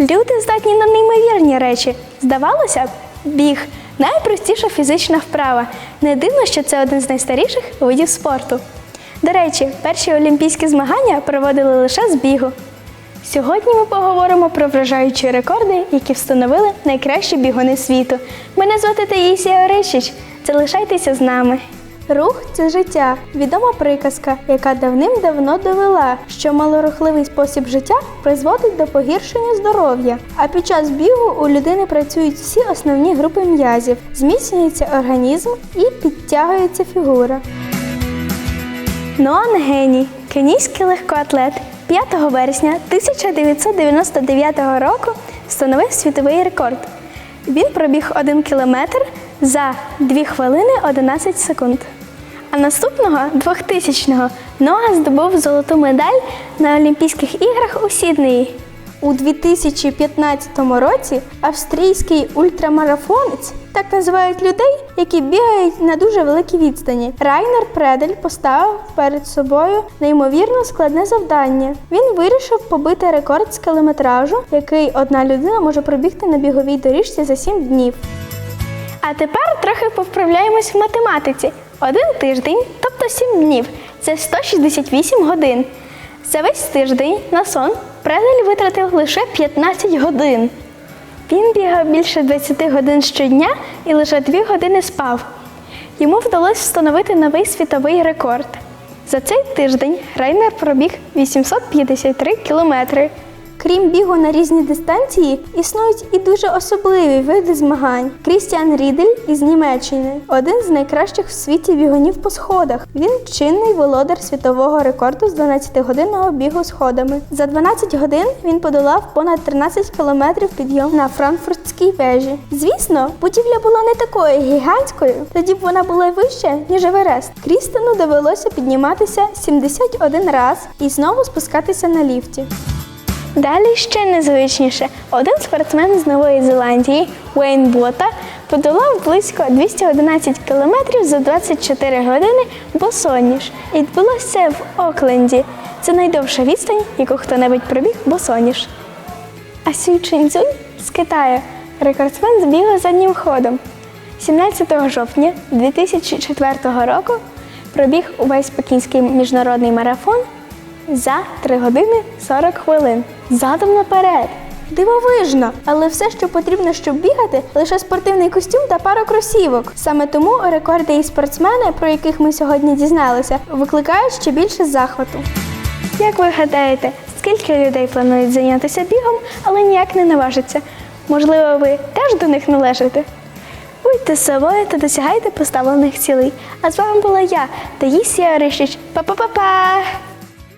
Люди здатні на неймовірні речі. Здавалося б, біг найпростіша фізична вправа. Не дивно, що це один з найстаріших видів спорту. До речі, перші олімпійські змагання проводили лише з бігу. Сьогодні ми поговоримо про вражаючі рекорди, які встановили найкращі бігуни світу. Мене звати Таїсія Орищич. Залишайтеся з нами. Рух це життя. Відома приказка, яка давним-давно довела, що малорухливий спосіб життя призводить до погіршення здоров'я. А під час бігу у людини працюють всі основні групи м'язів, зміцнюється організм і підтягується фігура. Ноан Геній, кенійський легкоатлет, 5 вересня 1999 року встановив світовий рекорд. Він пробіг 1 кілометр за 2 хвилини 11 секунд. А наступного 2000-го Ноа здобув золоту медаль на Олімпійських іграх у Сіднеї. У 2015 році австрійський ультрамарафонець, так називають людей, які бігають на дуже великій відстані. Райнер Предель поставив перед собою неймовірно складне завдання. Він вирішив побити рекорд з кілометражу, який одна людина може пробігти на біговій доріжці за 7 днів. А тепер трохи повправляємось в математиці. Один тиждень, тобто 7 днів, це 168 годин. За весь тиждень на сон Предель витратив лише 15 годин. Він бігав більше 20 годин щодня і лише 2 години спав. Йому вдалося встановити новий світовий рекорд. За цей тиждень Райнер пробіг 853 кілометри. Крім бігу на різні дистанції, існують і дуже особливі види змагань. Крістіан Рідель із Німеччини один з найкращих в світі бігунів по сходах. Він чинний володар світового рекорду з 12-годинного бігу сходами. За 12 годин він подолав понад 13 кілометрів підйом на франкфуртській вежі. Звісно, будівля була не такою гігантською, тоді б вона була вища, ніж Еверест. Крістену довелося підніматися 71 раз і знову спускатися на ліфті. Далі ще незвичніше. Один спортсмен з Нової Зеландії Уейн Бота подолав близько 211 кілометрів за 24 години босоніж. І відбулося це в Окленді. Це найдовша відстань, яку хто-небудь пробіг босоніж. А Сюй Ченцзюнь з Китаю рекордсмен з бігу заднім ходом. 17 жовтня 2004 року пробіг увесь пекінський міжнародний марафон за 3 години 40 хвилин. Задом наперед. Дивовижно, але все, що потрібно, щоб бігати, лише спортивний костюм та пара кросівок. Саме тому рекорди і спортсмени, про яких ми сьогодні дізналися, викликають ще більше захвату. Як ви гадаєте, скільки людей планують зайнятися бігом, але ніяк не наважаться? Можливо, ви теж до них належите? Будьте собою та досягайте поставлених цілей. А з вами була я, Таїсія Рищич. Па-па-па-па!